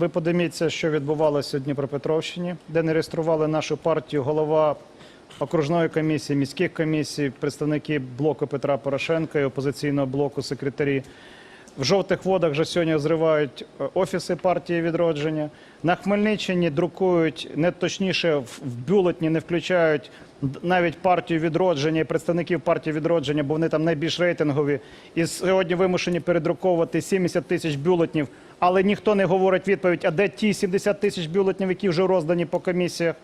ви подивіться, що відбувалося в Дніпропетровщині, де не реєстрували нашу партію голова окружної комісії, міських комісій, представники блоку Петра Порошенка і опозиційного блоку секретарі. В жовтих водах вже сьогодні зривають е, офіси партії відродження. На Хмельниччині друкують не точніше в бюлетні, не включають навіть партію відродження і представників партії відродження, бо вони там найбільш рейтингові. І сьогодні вимушені передруковувати 70 тисяч бюлетнів. Але ніхто не говорить відповідь, а де ті 70 тисяч бюлетнів, які вже роздані по комісіях,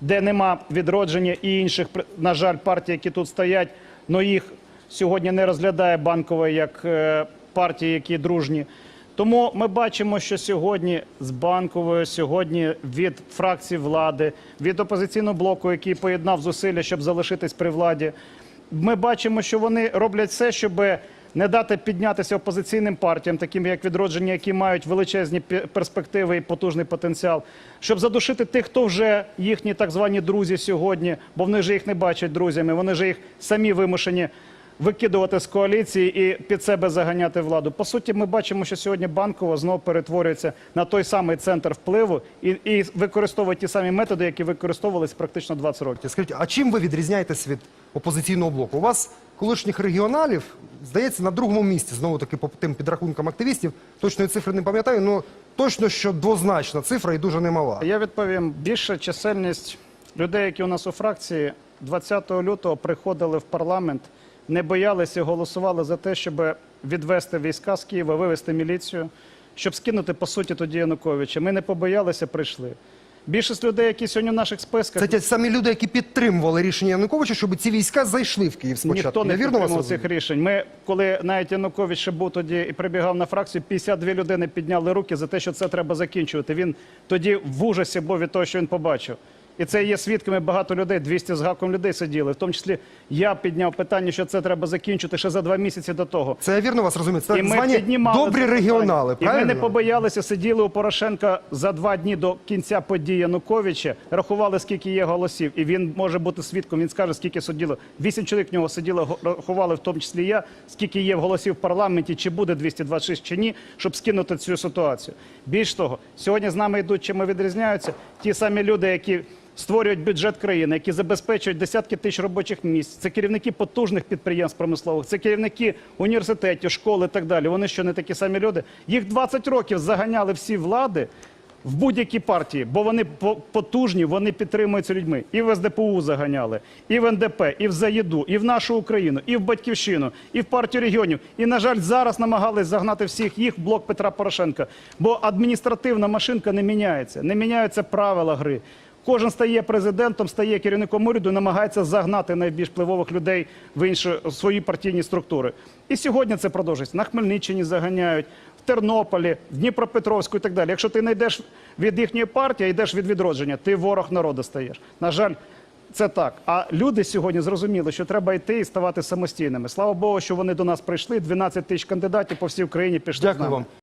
де нема відродження і інших, на жаль, партій, які тут стоять, але їх сьогодні не розглядає банкова як е, партії, які дружні. Тому ми бачимо, що сьогодні з банковою, сьогодні від фракції влади, від опозиційного блоку, який поєднав зусилля, щоб залишитись при владі, ми бачимо, що вони роблять все, щоб не дати піднятися опозиційним партіям, таким як відродження, які мають величезні пе- перспективи і потужний потенціал, щоб задушити тих, хто вже їхні так звані друзі сьогодні, бо вони ж їх не бачать друзями, вони ж їх самі вимушені викидувати з коаліції і під себе заганяти владу. По суті, ми бачимо, що сьогодні банково знову перетворюється на той самий центр впливу і, і використовує ті самі методи, які використовувалися практично 20 років. Скажіть, а чим ви відрізняєтесь від опозиційного блоку? У вас колишніх регіоналів, здається, на другому місці, знову таки по тим підрахункам активістів. Точної цифри не пам'ятаю, але точно, що двозначна цифра і дуже немала. Я відповім, більша чисельність людей, які у нас у фракції 20 лютого приходили в парламент, не боялися і голосували за те, щоб відвести війська з Києва, вивести міліцію, щоб скинути по суті тоді Януковича. Ми не побоялися, прийшли. Більшість людей, які сьогодні в наших списках, Це ті самі люди, які підтримували рішення Януковича, щоб ці війська зайшли в Київ спочатку. Ніхто не Я вірно вас підтримував розумію? цих рішень. Ми, коли навіть Янукович ще був тоді і прибігав на фракцію, 52 людини підняли руки за те, що це треба закінчувати. Він тоді в ужасі був від того, що він побачив. І це є свідками багато людей, 200 з гаком людей сиділи. В тому числі я підняв питання, що це треба закінчити ще за два місяці до того. Це я вірно вас розумію. Це І так ми звані піднімали добрі це питання. регіонали. І ми правильно? не побоялися, сиділи у Порошенка за два дні до кінця події Януковича, рахували, скільки є голосів. І він може бути свідком, він скаже, скільки сиділо. Вісім чоловік в нього сиділо, го- рахували, в тому числі я, скільки є голосів в парламенті, чи буде 226 чи ні, щоб скинути цю ситуацію. Більш того, сьогодні з нами йдуть, чим ми відрізняються, ті самі люди, які створюють бюджет країни, які забезпечують десятки тисяч робочих місць. Це керівники потужних підприємств промислових, це керівники університетів, школ і так далі. Вони що не такі самі люди. Їх 20 років заганяли всі влади. В будь-які партії, бо вони по- потужні, вони підтримуються людьми. І в СДПУ заганяли, і в НДП, і в ЗАЄДу, і в нашу Україну, і в Батьківщину, і в партію регіонів. І, на жаль, зараз намагались загнати всіх їх в блок Петра Порошенка. Бо адміністративна машинка не міняється, не міняються правила гри. Кожен стає президентом, стає керівником уряду, намагається загнати найбільш впливових людей в інші свої партійні структури. І сьогодні це продовжується. На Хмельниччині заганяють, в Тернополі, в Дніпропетровську і так далі. Якщо ти не йдеш від їхньої партії, а йдеш від відродження, ти ворог народу стаєш. На жаль, це так. А люди сьогодні зрозуміли, що треба йти і ставати самостійними. Слава Богу, що вони до нас прийшли. 12 тисяч кандидатів по всій Україні пішли з нами. вам.